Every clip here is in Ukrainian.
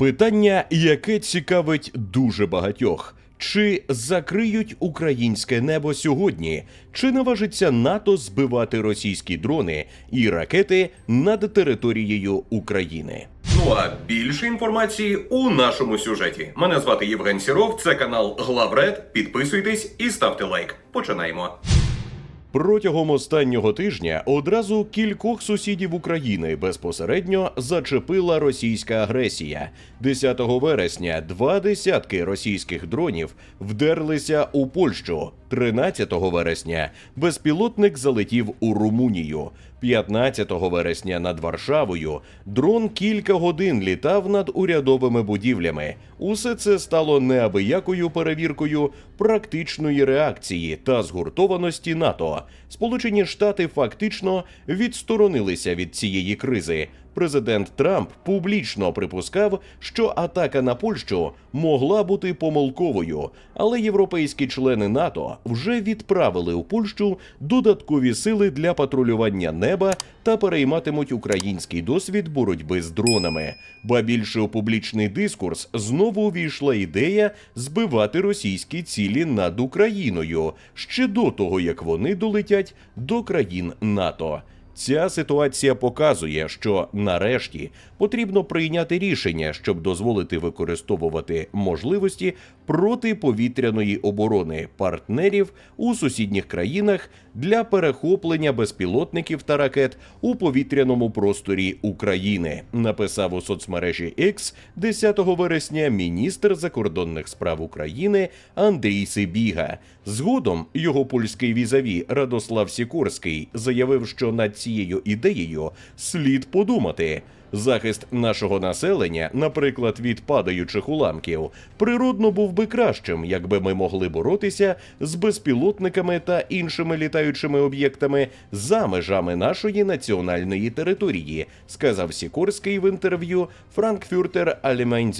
Питання, яке цікавить дуже багатьох. Чи закриють українське небо сьогодні? Чи наважиться НАТО збивати російські дрони і ракети над територією України? Ну а більше інформації у нашому сюжеті. Мене звати Євген Сіров. Це канал Главред. Підписуйтесь і ставте лайк. Починаємо. Протягом останнього тижня одразу кількох сусідів України безпосередньо зачепила російська агресія. 10 вересня два десятки російських дронів вдерлися у Польщу. 13 вересня безпілотник залетів у Румунію. 15 вересня над Варшавою дрон кілька годин літав над урядовими будівлями. Усе це стало неабиякою перевіркою практичної реакції та згуртованості НАТО. Сполучені Штати фактично відсторонилися від цієї кризи. Президент Трамп публічно припускав, що атака на Польщу могла бути помилковою, але європейські члени НАТО вже відправили у Польщу додаткові сили для патрулювання неба та перейматимуть український досвід боротьби з дронами. Ба більше у публічний дискурс знову увійшла ідея збивати російські цілі над Україною ще до того, як вони долетять до країн НАТО. Ця ситуація показує, що нарешті потрібно прийняти рішення, щоб дозволити використовувати можливості протиповітряної оборони партнерів у сусідніх країнах для перехоплення безпілотників та ракет у повітряному просторі України. Написав у соцмережі X 10 вересня міністр закордонних справ України Андрій Сибіга. Згодом його польський візаві Радослав Сікорський заявив, що над цією ідеєю слід подумати. Захист нашого населення, наприклад, від падаючих уламків, природно був би кращим, якби ми могли боротися з безпілотниками та іншими літаючими об'єктами за межами нашої національної території, сказав Сікорський в інтерв'ю Франкфюртер Allgemeine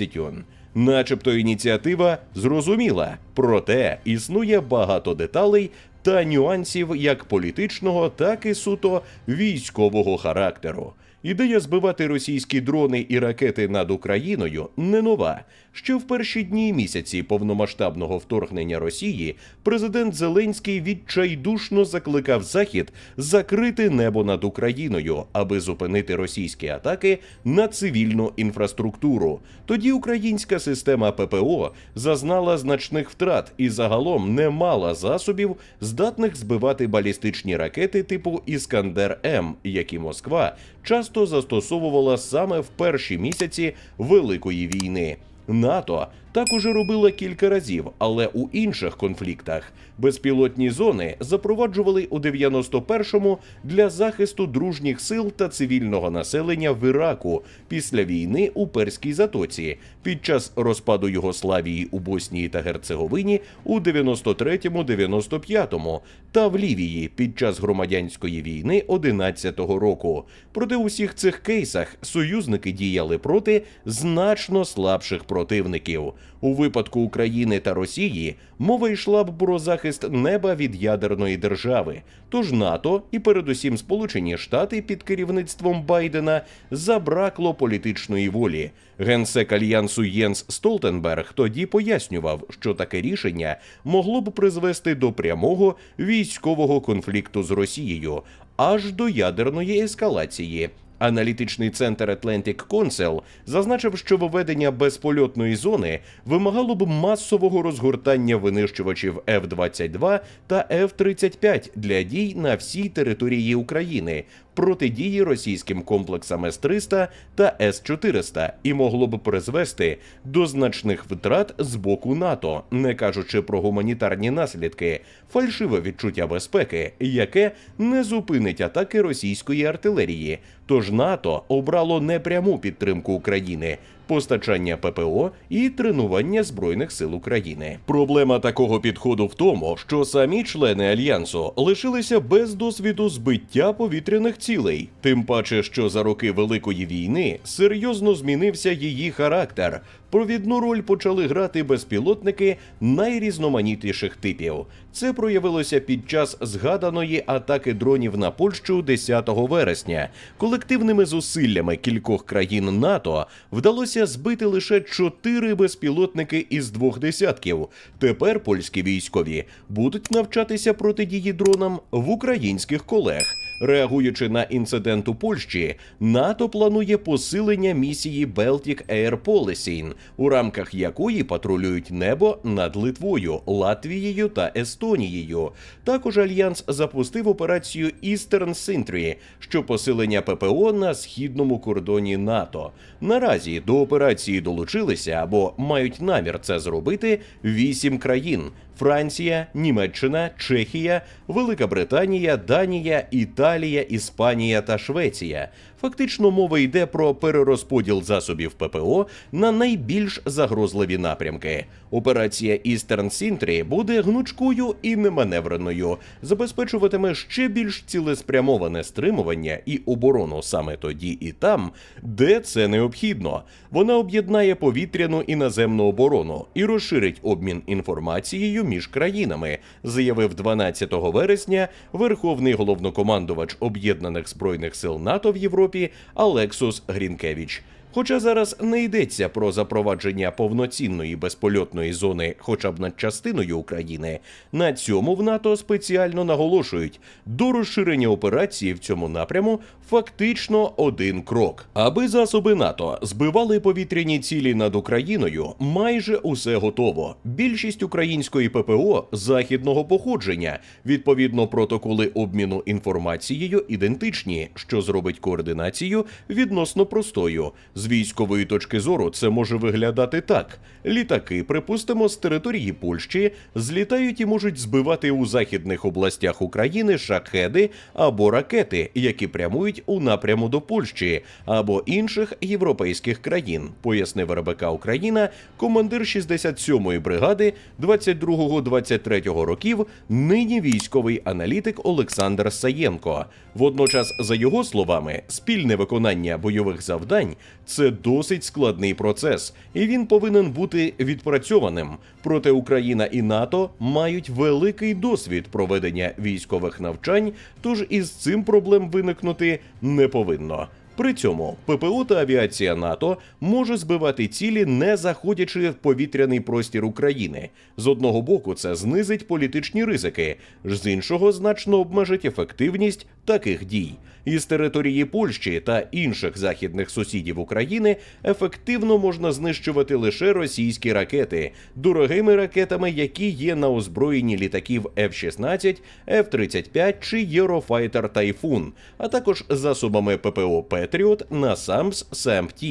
Начебто ініціатива зрозуміла, проте існує багато деталей та нюансів як політичного, так і суто військового характеру. Ідея збивати російські дрони і ракети над Україною не нова. Ще в перші дні місяці повномасштабного вторгнення Росії президент Зеленський відчайдушно закликав Захід закрити небо над Україною, аби зупинити російські атаки на цивільну інфраструктуру. Тоді українська система ППО зазнала значних втрат і загалом не мала засобів, здатних збивати балістичні ракети типу Іскандер М, які Москва часто застосовувала саме в перші місяці Великої війни. НАТО також робила кілька разів, але у інших конфліктах безпілотні зони запроваджували у 91-му для захисту дружніх сил та цивільного населення в Іраку після війни у Перській затоці, під час розпаду Югославії у Боснії та Герцеговині у 93-му-95-му та в Лівії під час громадянської війни 11-го року. Проте у всіх цих кейсах союзники діяли проти значно слабших противників. У випадку України та Росії мова йшла б про захист неба від ядерної держави. Тож НАТО і передусім Сполучені Штати під керівництвом Байдена забракло політичної волі. Генсек альянсу Єнс Столтенберг тоді пояснював, що таке рішення могло б призвести до прямого військового конфлікту з Росією аж до ядерної ескалації. Аналітичний центр Atlantic Council зазначив, що введення безпольотної зони вимагало б масового розгортання винищувачів F-22 та F-35 для дій на всій території України протидії російським комплексам С-300 та С-400 і могло б призвести до значних втрат з боку НАТО, не кажучи про гуманітарні наслідки, фальшиве відчуття безпеки, яке не зупинить атаки російської артилерії. Тож НАТО обрало непряму підтримку України, постачання ППО і тренування збройних сил України. Проблема такого підходу в тому, що самі члени альянсу лишилися без досвіду збиття повітряних цілей, тим паче, що за роки Великої війни серйозно змінився її характер. Провідну роль почали грати безпілотники найрізноманітніших типів. Це проявилося під час згаданої атаки дронів на Польщу 10 вересня. Колективними зусиллями кількох країн НАТО вдалося збити лише чотири безпілотники із двох десятків. Тепер польські військові будуть навчатися протидії дронам в українських колег. Реагуючи на інцидент у Польщі, НАТО планує посилення місії Baltic Air Policing, у рамках якої патрулюють небо над Литвою, Латвією та Естонією. Також альянс запустив операцію Eastern Sentry, що посилення ППО на східному кордоні НАТО. Наразі до операції долучилися або мають намір це зробити вісім країн. Франція, Німеччина, Чехія, Велика Британія, Данія, Італія, Іспанія та Швеція. Фактично мова йде про перерозподіл засобів ППО на найбільш загрозливі напрямки. Операція Eastern Sentry буде гнучкою і неманевреною, забезпечуватиме ще більш цілеспрямоване стримування і оборону саме тоді і там, де це необхідно. Вона об'єднає повітряну і наземну оборону і розширить обмін інформацією між країнами, заявив 12 вересня Верховний головнокомандувач Об'єднаних збройних сил НАТО в Європі Алексус Грінкевич. Хоча зараз не йдеться про запровадження повноцінної безпольотної зони, хоча б над частиною України, на цьому в НАТО спеціально наголошують до розширення операції в цьому напряму фактично один крок. Аби засоби НАТО збивали повітряні цілі над Україною, майже усе готово. Більшість української ППО західного походження. Відповідно, протоколи обміну інформацією ідентичні, що зробить координацію відносно простою. З військової точки зору це може виглядати так: літаки, припустимо, з території Польщі злітають і можуть збивати у західних областях України шахеди або ракети, які прямують у напряму до Польщі або інших європейських країн, пояснив РБК Україна, командир 67-ї бригади 22-23 років, нині військовий аналітик Олександр Саєнко. Водночас, за його словами, спільне виконання бойових завдань це досить складний процес, і він повинен бути відпрацьованим. Проте Україна і НАТО мають великий досвід проведення військових навчань, тож із цим проблем виникнути не повинно. При цьому ППО та авіація НАТО може збивати цілі, не заходячи в повітряний простір України. З одного боку, це знизить політичні ризики, з іншого значно обмежить ефективність таких дій. Із території Польщі та інших західних сусідів України ефективно можна знищувати лише російські ракети, дорогими ракетами, які є на озброєнні літаків F-16, F-35 чи Eurofighter Typhoon, а також засобами ППО Patriot на САМС СМТ.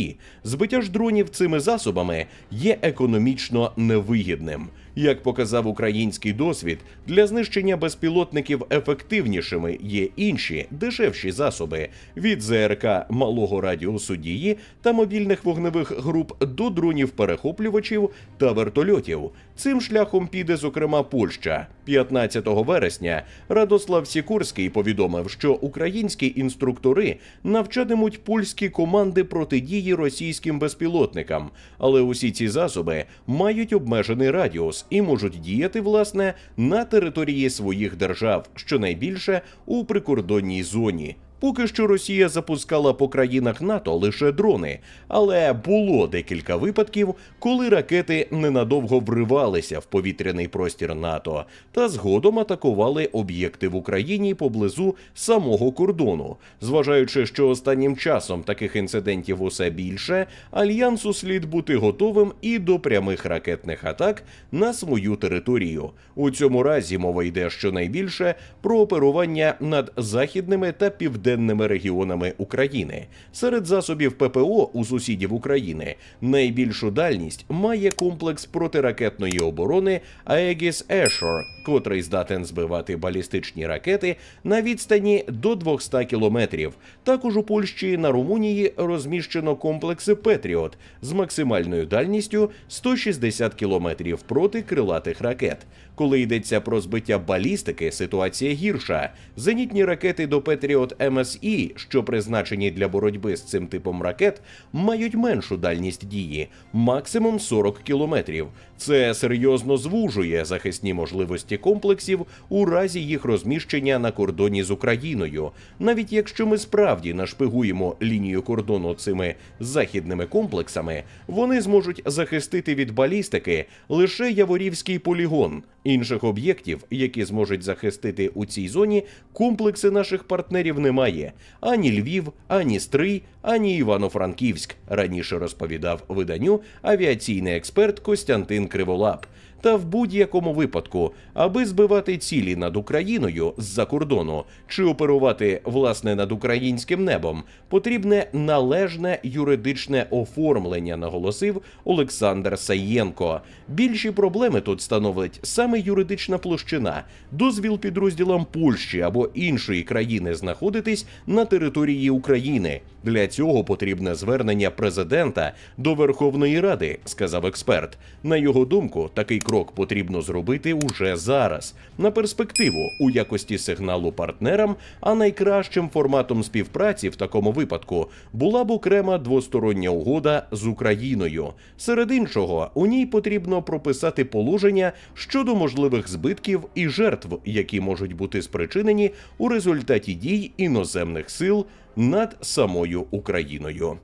Збиття ж дронів цими засобами є економічно невигідним. Як показав український досвід, для знищення безпілотників ефективнішими є інші дешевші засоби від ЗРК малого радіусу дії та мобільних вогневих груп до дронів-перехоплювачів та вертольотів. Цим шляхом піде зокрема Польща. 15 вересня Радослав Сікорський повідомив, що українські інструктори навчатимуть польські команди протидії російським безпілотникам, але усі ці засоби мають обмежений радіус і можуть діяти власне на території своїх держав, щонайбільше у прикордонній зоні. Поки що Росія запускала по країнах НАТО лише дрони, але було декілька випадків, коли ракети ненадовго вривалися в повітряний простір НАТО та згодом атакували об'єкти в Україні поблизу самого кордону. Зважаючи, що останнім часом таких інцидентів усе більше, альянсу слід бути готовим і до прямих ракетних атак на свою територію. У цьому разі мова йде щонайбільше про оперування над західними та південними південними регіонами України. Серед засобів ППО у сусідів України найбільшу дальність має комплекс протиракетної оборони Aegis Ashore, котрий здатен збивати балістичні ракети на відстані до 200 кілометрів. Також у Польщі на Румунії розміщено комплекси Петріот з максимальною дальністю 160 кілометрів проти крилатих ракет. Коли йдеться про збиття балістики, ситуація гірша. Зенітні ракети до Петріот МС МСІ, що призначені для боротьби з цим типом ракет, мають меншу дальність дії максимум 40 кілометрів. Це серйозно звужує захисні можливості комплексів у разі їх розміщення на кордоні з Україною. Навіть якщо ми справді нашпигуємо лінію кордону цими західними комплексами, вони зможуть захистити від балістики лише Яворівський полігон. Інших об'єктів, які зможуть захистити у цій зоні, комплекси наших партнерів немає: ані Львів, ані Стрий, ані Івано-Франківськ. Раніше розповідав виданню авіаційний експерт Костянтин Криволап. Та в будь-якому випадку, аби збивати цілі над Україною з-за кордону чи оперувати власне над українським небом, потрібне належне юридичне оформлення, наголосив Олександр Саєнко. Більші проблеми тут становить саме юридична площина, дозвіл підрозділам Польщі або іншої країни знаходитись на території України. Для цього потрібне звернення президента до Верховної Ради, сказав експерт. На його думку, такий крок потрібно зробити уже зараз, на перспективу у якості сигналу партнерам. А найкращим форматом співпраці в такому випадку була б окрема двостороння угода з Україною. Серед іншого, у ній потрібно прописати положення щодо можливих збитків і жертв, які можуть бути спричинені у результаті дій іноземних сил над самою Україною.